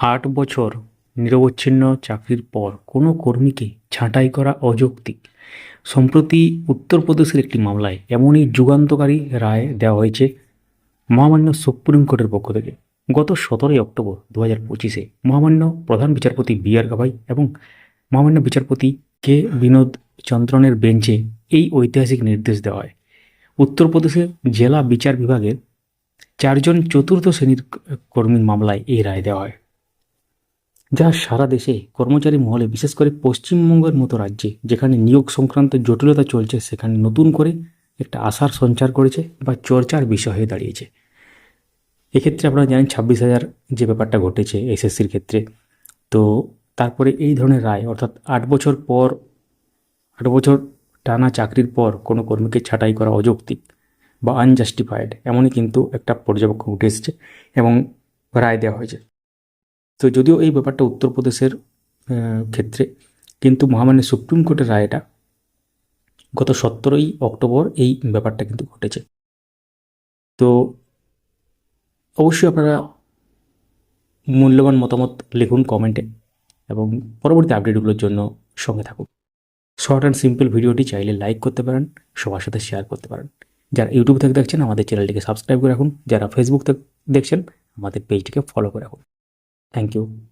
আট বছর নিরবচ্ছিন্ন চাকরির পর কোনো কর্মীকে ছাঁটাই করা অযৌক্তিক। সম্প্রতি উত্তরপ্রদেশের একটি মামলায় এমনই যুগান্তকারী রায় দেওয়া হয়েছে মহামান্য সুপ্রিম কোর্টের পক্ষ থেকে। গত সতেরোই অক্টোবর দু হাজার পঁচিশে মহামান্য প্রধান বিচারপতি বি আর গাভাই এবং মহামান্য বিচারপতি কে বিনোদ চন্দ্রনের বেঞ্চে এই ঐতিহাসিক নির্দেশ দেওয়া হয়। উত্তরপ্রদেশের জেলা বিচার বিভাগের চারজন চতুর্থ শ্রেণির কর্মীর মামলায় এই রায় দেওয়া হয়। যা সারা দেশে কর্মচারী মহলে, বিশেষ করে পশ্চিমবঙ্গের মতো রাজ্যে, যেখানে নিয়োগ সংক্রান্ত জটিলতা চলছে, সেখানে নতুন করে একটা আশার সঞ্চার করেছে বা চর্চার বিষয় হয়ে দাঁড়িয়েছে। এক্ষেত্রে আপনারা জানেন ছাব্বিশ হাজার যে ব্যাপারটা ঘটেছে এসএসসির ক্ষেত্রে, তো তারপরে এই ধরনের রায়, অর্থাৎ আট বছর পর, আট বছর টানা চাকরির পর কোনো কর্মীকে ছাঁটাই করা অযৌক্তিক বা আনজাস্টিফাইড এমনই কিন্তু একটা পর্যবেক্ষণ উঠে এসেছে এবং রায় দেওয়া হয়েছে। তো যদিও এই ব্যাপারটা উত্তরপ্রদেশের ক্ষেত্রে, কিন্তু মহামান্য সুপ্রিম কোর্টের রায়টা গত সতেরোই অক্টোবর এই ব্যাপারটা কিন্তু ঘটেছে। তো অবশ্যই আপনারা মূল্যবান মতামত লিখুন কমেন্টে এবং পরবর্তী আপডেটগুলোর জন্য সঙ্গে থাকুন। শর্ট অ্যান্ড সিম্পল ভিডিওটি চাইলে লাইক করতে পারেন, সবার সাথে শেয়ার করতে পারেন। যারা ইউটিউব থেকে দেখছেন, আমাদের চ্যানেলটিকে সাবস্ক্রাইব করে রাখুন। যারা ফেসবুক থেকে দেখছেন, আমাদের পেজটিকে ফলো করে রাখুন। Thank you.